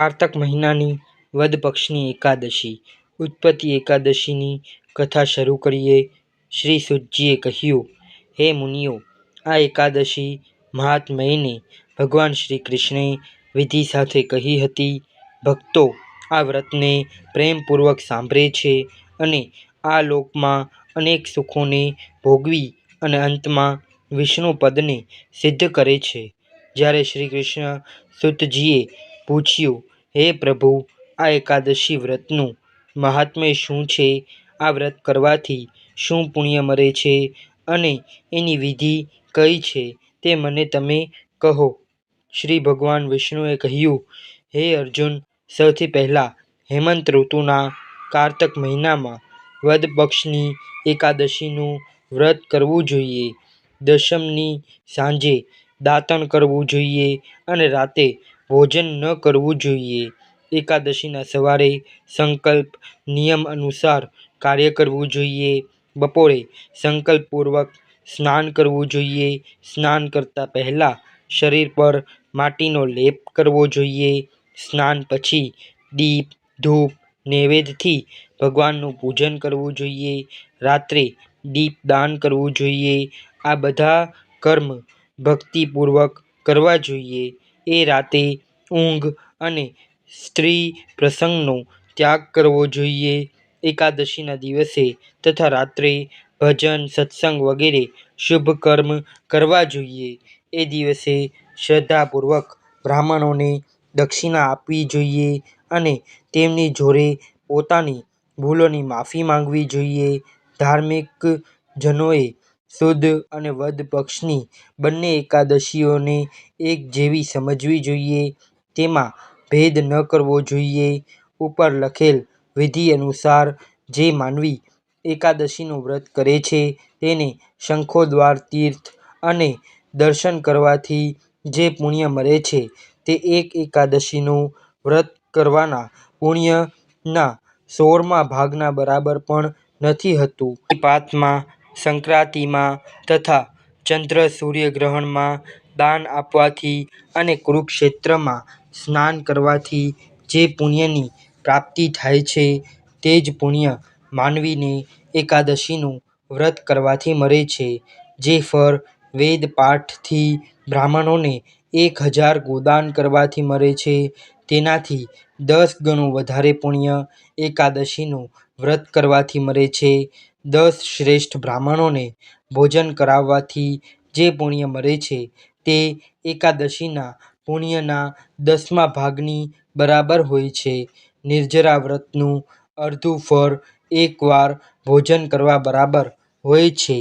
કારતક મહિનાની વદ પક્ષની એકાદશી. ઉત્પત્તિ એકાદશીની કથા શરૂ કરીએ. શ્રી સૂતજીએ કહ્યું, હે મુનિઓ, આ એકાદશી મહાત્મયને ભગવાન શ્રી કૃષ્ણે વિધિ સાથે કહી હતી. ભક્તો આ વ્રતને પ્રેમપૂર્વક સાંભળે છે અને આ લોકમાં અનેક સુખોને ભોગવી અને અંતમાં વિષ્ણુપદને સિદ્ધ કરે છે. જ્યારે શ્રી કૃષ્ણ સૂતજીએ પૂછ્યું હે પ્રભુ, આ એકાદશી વ્રતનું મહાત્મ્ય શું છે? આ વ્રત કરવાથી શું પુણ્ય મળે છે? અને એની વિધિ કઈ છે? તે મને તમે કહો. શ્રી ભગવાન વિષ્ણુએ કહ્યું, હે અર્જુન, સૌથી પહેલાં હેમંત ઋતુના કારતક મહિનામાં વદ પક્ષની એકાદશીનું વ્રત કરવું જોઈએ. દશમની સાંજે દાતણ કરવું જોઈએ અને રાતે ભોજન ન કરવું જોઈએ. એકાદશીના સવારે સંકલ્પ નિયમ અનુસાર કાર્ય કરવું જોઈએ. બપોરે સંકલ્પપૂર્વક સ્નાન કરવું જોઈએ. સ્નાન કરતાં પહેલાં શરીર પર માટીનો લેપ કરવો જોઈએ. સ્નાન પછી દીપ, ધૂપ, નૈવેદ્યથી ભગવાનનું પૂજન કરવું જોઈએ. રાત્રે દીપદાન કરવું જોઈએ. આ બધા કર્મ ભક્તિપૂર્વક કરવા જોઈએ. એ રાતે ઊંઘ અને સ્ત્રી પ્રસંગનો ત્યાગ કરવો જોઈએ. એકાદશીના દિવસે તથા રાત્રે ભજન, સત્સંગ વગેરે શુભ કર્મ કરવા જોઈએ. એ દિવસે શ્રદ્ધાપૂર્વક બ્રાહ્મણોને દક્ષિણા આપવી જોઈએ અને તેમની જોડે પોતાની ભૂલોની માફી માંગવી જોઈએ. ધાર્મિકજનોએ શુદ્ધ અને વદ પક્ષની બંને એકાદશીઓને એક જેવી સમજવી જોઈએ. તેમાં ભેદ ન કરવો જોઈએ. ઉપર લખેલ વિધિ અનુસાર જે માનવી એકાદશીનું વ્રત કરે છે તેને શંખોદ્વાર તીર્થ અને દર્શન કરવાથી જે પુણ્ય મળે છે તે એક એકાદશીનું વ્રત કરવાના પુણ્યના સોળમા ભાગના બરાબર પણ નથી હોતું. અગ્નિપાતમાં સંક્રાંતિમાં તથા ચંદ્ર સૂર્યગ્રહણમાં દાન આપવાથી અને કુરુક્ષેત્રમાં સ્નાન કરવાથી જે પુણ્યની પ્રાપ્તિ થાય છે, તે જ પુણ્ય માનવીને એકાદશીનું વ્રત કરવાથી મળે છે, જે ફળ વેદ પાઠથી બ્રાહ્મણોને એક હજાર ગોદાન કરવાથી મળે છે. તેનાથી દસ ગણું વધારે પુણ્ય એકાદશીનું વ્રત કરવાથી મળે છે. દસ શ્રેષ્ઠ બ્રાહ્મણોને ભોજન કરાવવાથી જે પુણ્ય મળે છે તે એકાદશીના પુણ્યના દસમા ભાગની બરાબર હોય છે. નિર્જરા વ્રતનું અડધું ફળ એકવાર ભોજન કરવા બરાબર હોય છે.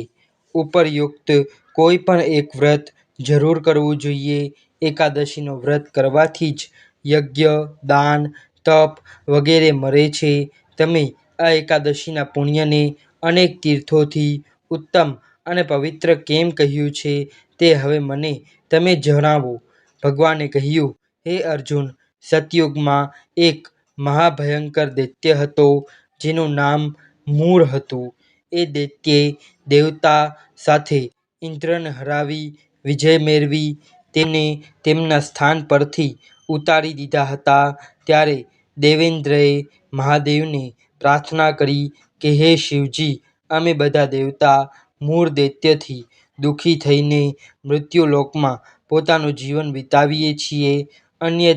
ઉપરયુક્ત કોઈ પણ એક વ્રત જરૂર કરવું જોઈએ. એકાદશીનો વ્રત કરવાથી જ યજ્ઞ, દાન, તપ વગેરે મળે છે. તમે આ એકાદશીના પુણ્યને અનેક તીર્થોથી ઉત્તમ અને પવિત્ર કેમ કહ્યું છે તે હવે મને તમે જણાવો. ભગવાને કહ્યું, હે અર્જુન, સતયુગમાં એક મહાભયંકર દૈત્ય હતો, જેનું નામ મૂળ હતું. એ દૈત્યે દેવતા સાથે ઇન્દ્રને હરાવી, વિજય મેળવી તેમને તેમના સ્થાન પરથી ઉતારી દીધા હતા. ત્યારે દેવેન્દ્રએ મહાદેવને પ્રાર્થના કરી કે હે શિવજી, અમે બધા દેવતા મૂળ દૈત્યથી દુઃખી થઈને મૃત્યુલોકમાં પોતાનું જીવન વિતાવીએ છીએ. અન્ય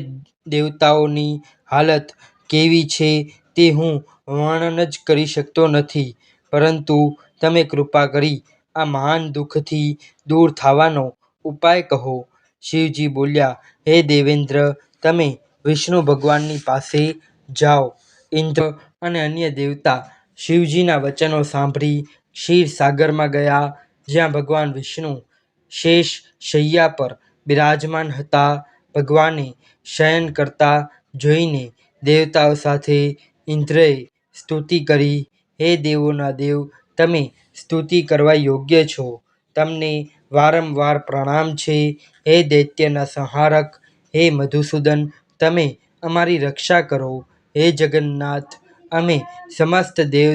દેવતાઓની હાલત કેવી છે તે હું વર્ણન જ કરી શકતો નથી. પરંતુ તમે કૃપા કરી આ મહાન દુઃખથી દૂર થવાનો ઉપાય કહો. શિવજી બોલ્યા, હે દેવેન્દ્ર, તમે વિષ્ણુ ભગવાનની પાસે જાઓ. ઇન્દ્ર અને અન્ય દેવતા શિવજીના વચનો સાંભળી ક્ષીરસાગરમાં ગયા, જ્યાં ભગવાન વિષ્ણુ શેષ શૈયા પર બિરાજમાન હતા. ભગવાને શયન કરતા જોઈને દેવતાઓ સાથે ઇન્દ્રએ સ્તુતિ કરી, હે દેવોના દેવ, તમે સ્તુતિ કરવા યોગ્ય છો. તમને વારંવાર પ્રણામ છે. હે દૈત્યના સંહારક, હે મધુસૂદન, તમે અમારી રક્ષા કરો. હે જગન્નાથ અમે સમસ્ત દેવ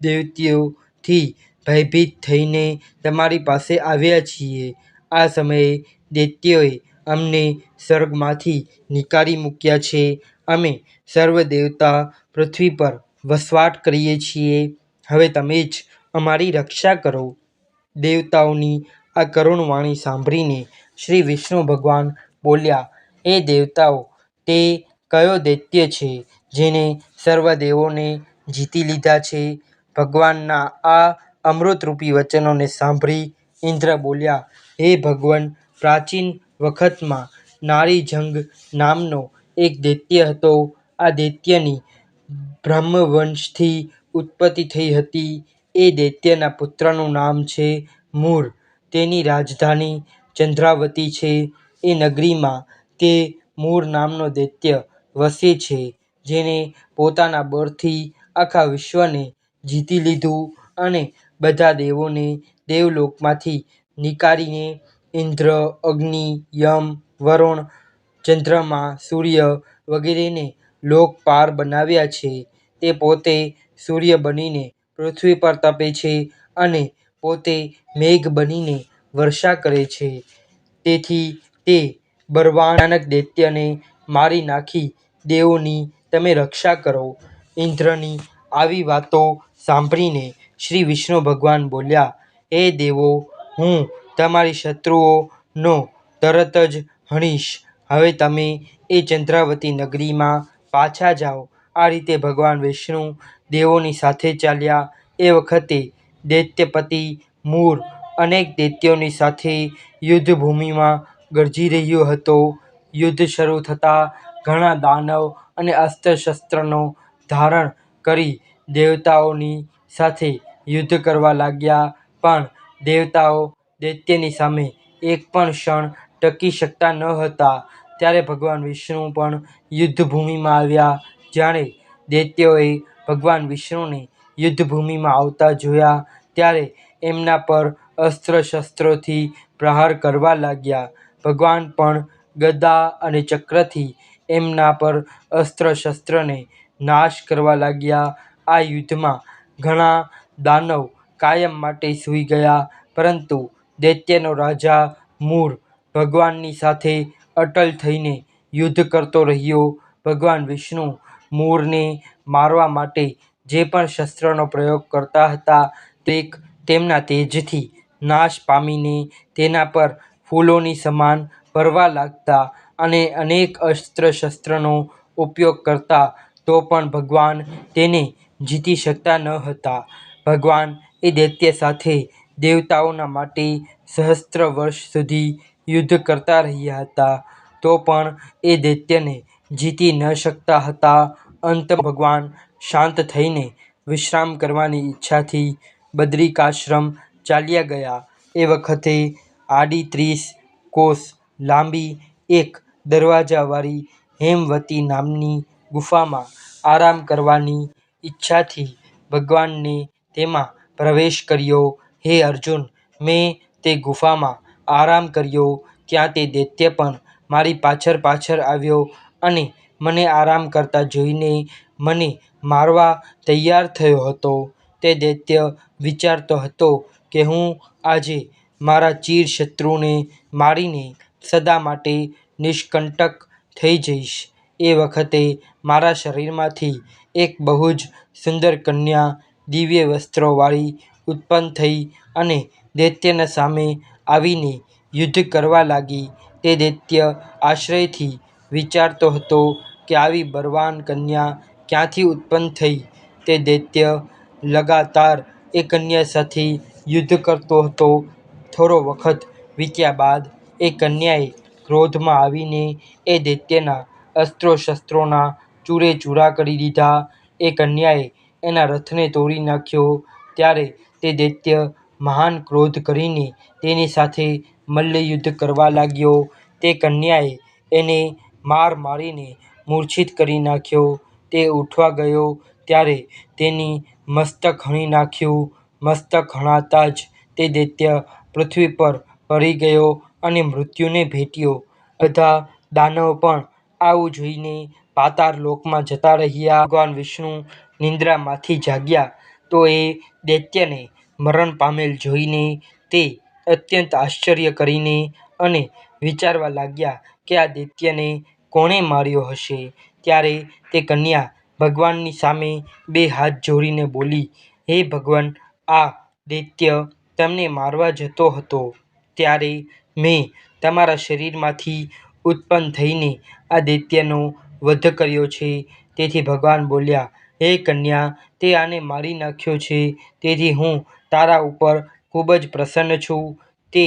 દેવતીઓથી ભયભીત થઈને તમારી પાસે આવ્યા છીએ આ સમયે દૈત્યોએ અમને સ્વર્ગમાંથી નીકાળી મૂક્યા છે. અમે સર્વ દેવતા પૃથ્વી પર વસવાટ કરીએ છીએ. હવે તમે જ અમારી રક્ષા કરો. દેવતાઓની આ કરુણ વાણી સાંભળીને શ્રી વિષ્ણુ ભગવાન બોલ્યા, એ દેવતાઓ! તે કયો દૈત્ય છે જેણે સર્વ દેવોને જીતી લીધા છે? ભગવાનના આ અમૃતરૂપી વચનોને સાંભળી ઇન્દ્ર બોલ્યા, હે ભગવાન પ્રાચીન વખતમાં નારીજંગ નામનો એક દૈત્ય હતો. આ દૈત્યની બ્રહ્મવંશથી ઉત્પત્તિ થઈ હતી. એ દૈત્યના પુત્રનું નામ છે મૂર તેની રાજધાની ચંદ્રાવતી છે. એ નગરીમાં તે મૂર નામનો દૈત્ય વસે છે જેણે પોતાના બળથી આખા વિશ્વને જીતી લીધું અને બધા દેવોને દેવલોકમાંથી નીકાળીને ઇન્દ્ર, અગ્નિ, યમ, વરુણ, ચંદ્રમા, સૂર્ય વગેરેને લોકપાલ બનાવ્યા છે. તે પોતે સૂર્ય બનીને પૃથ્વી પર તપે છે અને પોતે મેઘ બનીને વર્ષા કરે છે. તેથી તે બળવાન દૈત્યને મારી નાખી દેવોની તમે રક્ષા કરો. ઇન્દ્રની આવી વાતો સાંભળીને શ્રી વિષ્ણુ ભગવાન બોલ્યા, હે દેવો! હું તમારી શત્રુઓનો તરત જ હણીશ. હવે તમે એ ચંદ્રાવતી નગરીમાં પાછા જાઓ. આ રીતે ભગવાન વિષ્ણુ દેવોની સાથે ચાલ્યા. એ વખતે દૈત્યપતિ મૂર અનેક દૈત્યોની સાથે યુદ્ધભૂમિમાં ગરજી રહ્યો હતો. યુદ્ધ શરૂ થતાં ઘણા દાનવ અને અસ્ત્ર-શસ્ત્રનો ધારણ કરી દેવતાઓની સાથે યુદ્ધ કરવા લાગ્યા. પણ દેવતાઓ દૈત્યની સામે એક પણ ક્ષણ ટકી શકતા ન હતા. ત્યારે ભગવાન વિષ્ણુ પણ યુદ્ધભૂમિમાં આવ્યા. જ્યારે દૈત્યોએ ભગવાન વિષ્ણુને યુદ્ધભૂમિમાં આવતા જોયા ત્યારે એમના પર અસ્ત્ર-શસ્ત્રોથી પ્રહાર કરવા લાગ્યા. ભગવાન પણ ગદા અને ચક્રથી એમના પર અસ્ત્ર-શસ્ત્રને નાશ કરવા લાગ્યા. આ યુદ્ધમાં ઘણા દાનવ કાયમ માટે સૂઈ ગયા. પરંતુ દૈત્યનો રાજા મૂર ભગવાનની સાથે અટલ થઈને યુદ્ધ કરતો રહ્યો. ભગવાન વિષ્ણુ મૂરને મારવા માટે જે પણ શસ્ત્રનો પ્રયોગ કરતા હતા તે તેમના તેજથી નાશ પામીને તેના પર ફૂલોની સમાન ભરવા લાગતા અને અનેક અસ્ત્ર-શસ્ત્રનો ઉપયોગ કરતા, તો પણ ભગવાન તેને જીતી શકતા ન હતા. ભગવાન એ દૈત્ય સાથે દેવતાઓના માટે સહસ્ત્ર વર્ષ સુધી યુદ્ધ કરતા રહ્યા હતા તો પણ એ દૈત્યને જીતી ન શકતા હતા. અંત ભગવાન શાંત થઈને વિશ્રામ કરવાની ઈચ્છાથી બદ્રિકાશ્રમ ચાલ્યા ગયા. એ વખતે આડી ત્રીસ કોસ લાંબી એક દરવાજાવાળી હેમવતી નામની ગુફામાં આરામ કરવાની ઈચ્છાથી ભગવાને તેમાં પ્રવેશ કર્યો. હે અર્જુન! મેં તે ગુફામાં આરામ કર્યો ત્યાં તે દૈત્ય પણ મારી પાછળ પાછળ આવ્યો અને મને આરામ કરતા જોઈને મને મારવા તૈયાર થયો હતો. તે દૈત્ય વિચારતો હતો કે હું આજે મારા ચિરશત્રુને મારીને સદા માટે નિષ્કંટક થઈ જઈશ. એ વખતે મારા શરીરમાંથી એક બહુ જ સુંદર કન્યા, દિવ્ય વસ્ત્રોવાળી ઉત્પન્ન થઈ અને દૈત્યના સામે આવીને યુદ્ધ કરવા લાગી. તે દૈત્ય આશ્ચર્યથી વિચારતો હતો કે આવી બળવાન કન્યા ક્યાંથી ઉત્પન્ન થઈ? તે દૈત્ય લગાતાર એ કન્યા સાથે યુદ્ધ કરતો હતો. થોડો વખત વીત્યા બાદ એ કન્યાએ ક્રોધમાં આવીને એ દૈત્યના અસ્ત્રો-શસ્ત્રોના ચૂરેચૂરા કરી દીધા. એ કન્યાએ એના રથને તોડી નાખ્યો. ત્યારે તે દૈત્ય મહાન ક્રોધ કરીને તેની સાથે મલ્લયુદ્ધ કરવા લાગ્યો. તે કન્યાએ એને માર મારીને મૂર્છિત કરી નાખ્યો. તે ઉઠવા ગયો ત્યારે તેની મસ્તક હણી નાખ્યું. મસ્તક હણાતા જ તે દૈત્ય પૃથ્વી પર પડી ગયો અને મૃત્યુને ભેટ્યો. બધા દાનવ પણ આવું જોઈને પાતાળ લોકમાં જતા રહ્યા. ભગવાન વિષ્ણુ નિંદ્રામાંથી જાગ્યા તો એ દૈત્યને મરણ પામેલ જોઈને તે અત્યંત આશ્ચર્ય કરીને અને વિચારવા લાગ્યા કે આ દૈત્યને કોણે માર્યો હશે ત્યારે તે કન્યા ભગવાનની સામે બે હાથ જોડીને બોલી, હે ભગવાન, આ દૈત્ય તમને મારવા જતો હતો ત્યારે મેં તમારા શરીરમાંથી ઉત્પન્ન થઈને આ દૈત્યનો વધ કર્યો છે. તેથી ભગવાન બોલ્યા, હે કન્યા, તે આને મારી નાખ્યો છે. તેથી હું તારા ઉપર ખૂબ જ પ્રસન્ન છું. તે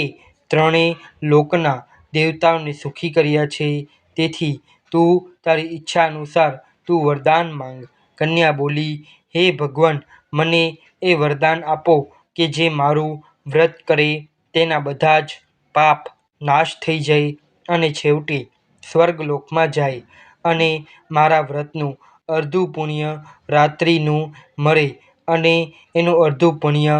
ત્રણેય લોકના દેવતાઓને સુખી કર્યા છે. તેથી તું તારી ઈચ્છા અનુસાર તું વરદાન માંગ. કન્યા બોલી, હે ભગવાન, મને એ વરદાન આપો કે જે મારું વ્રત કરે તેના બધા જ પાપ નાશ થઈ જાય અને છેવટે સ્વર્ગલોકમાં જાય અને મારા વ્રતનું અડધું પુણ્ય રાત્રિનું મળે અને એનું અડધું પુણ્ય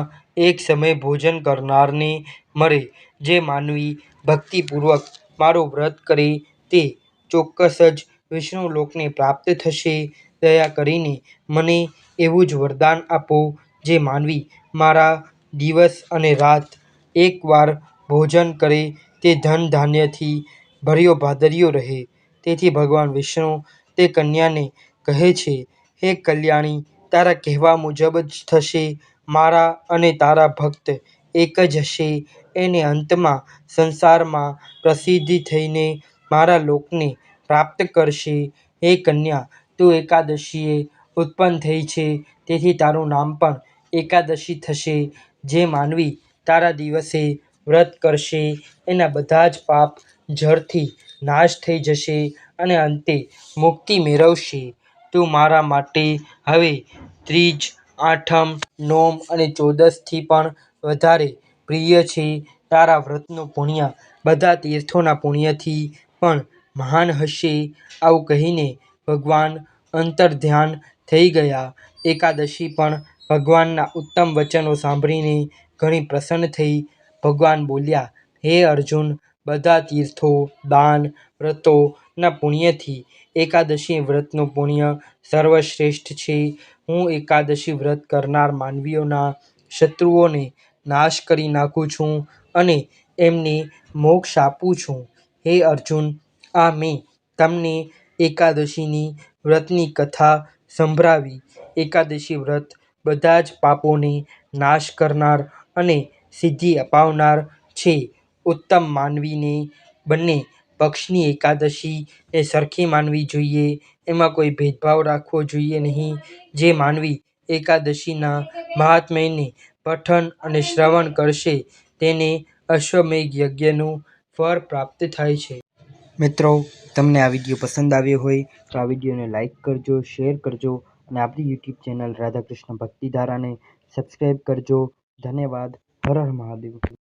એક સમયે ભોજન કરનારને મળે જે માનવી ભક્તિપૂર્વક મારું વ્રત કરે તે ચોક્કસ જ વિષ્ણુલોકને પ્રાપ્ત થશે. દયા કરીને મને એવું જ વરદાન આપો, જે માનવી મારા દિવસ અને રાત એક વાર ભોજન કરે તે ધન ધાન્યથી ભર્યો ભાદરિયો રહે. તેથી ભગવાન વિષ્ણુ તે કન્યાને કહે છે, હે કલ્યાણી, તારા કહેવા મુજબ જ થશે. મારા અને તારા ભક્ત એક જ હશે. એને અંતમાં સંસારમાં પ્રસિદ્ધિ થઈને મારા લોકને પ્રાપ્ત કરશે. હે કન્યા, તું એકાદશીએ ઉત્પન્ન થઈ છે. તેથી તારું નામ પણ એકાદશી થશે. જે માનવી તારા દિવસે વ્રત કરશે, એના બધા જ પાપ જળથી નાશ થઈ જશે અને અંતે મુક્તિ મેળવશે. તું મારા માટે હવે ત્રીજ, આઠમ, નોમ અને ચૌદસથી પણ વધારે પ્રિય છે. તારા વ્રતનું પુણ્ય બધા તીર્થોના પુણ્યથી પણ મહાન હશે. આવું કહીને ભગવાન અંતર ધ્યાન થઈ ગયા. એકાદશી પણ ભગવાનના ઉત્તમ વચનો સાંભળીને ઘણી પ્રસન્ન થઈ. ભગવાન બોલ્યા, હે અર્જુન, બધા તીર્થો, દાન, વ્રતો ના પુણ્યથી એકાદશી વ્રતનું પુણ્ય સર્વશ્રેષ્ઠ છે. હું એકાદશી વ્રત કરનાર માનવીઓના શત્રુઓને નાશ કરી નાખું છું અને એમને મોક્ષ આપું છું. હે અર્જુન, આ મેં તમને એકાદશીની વ્રતની કથા સંભળાવી. એકાદશી વ્રત બધા જ પાપોને નાશ કરનાર અને સિદ્ધિ અપાવનાર છે. ઉત્તમ માનવીને બંને પક્ષની એકાદશી એ સરખી માનવી જોઈએ. એમાં કોઈ ભેદભાવ રાખવો જોઈએ નહીં. જે માનવી એકાદશીના મહાત્મ્યને પઠન અને શ્રવણ કરશે, તેને અશ્વમેઘ યજ્ઞનું ફળ પ્રાપ્ત થાય છે. મિત્રો, તમને આ વીડિયો પસંદ આવ્યો હોય તો આ વિડીયોને લાઈક કરજો, શેર કરજો અને આપણી યુટ્યુબ ચેનલ રાધાકૃષ્ણ ભક્તિધારાને સબસ્ક્રાઈબ કરજો. ધન્યવાદ. હર હર મહાદેવ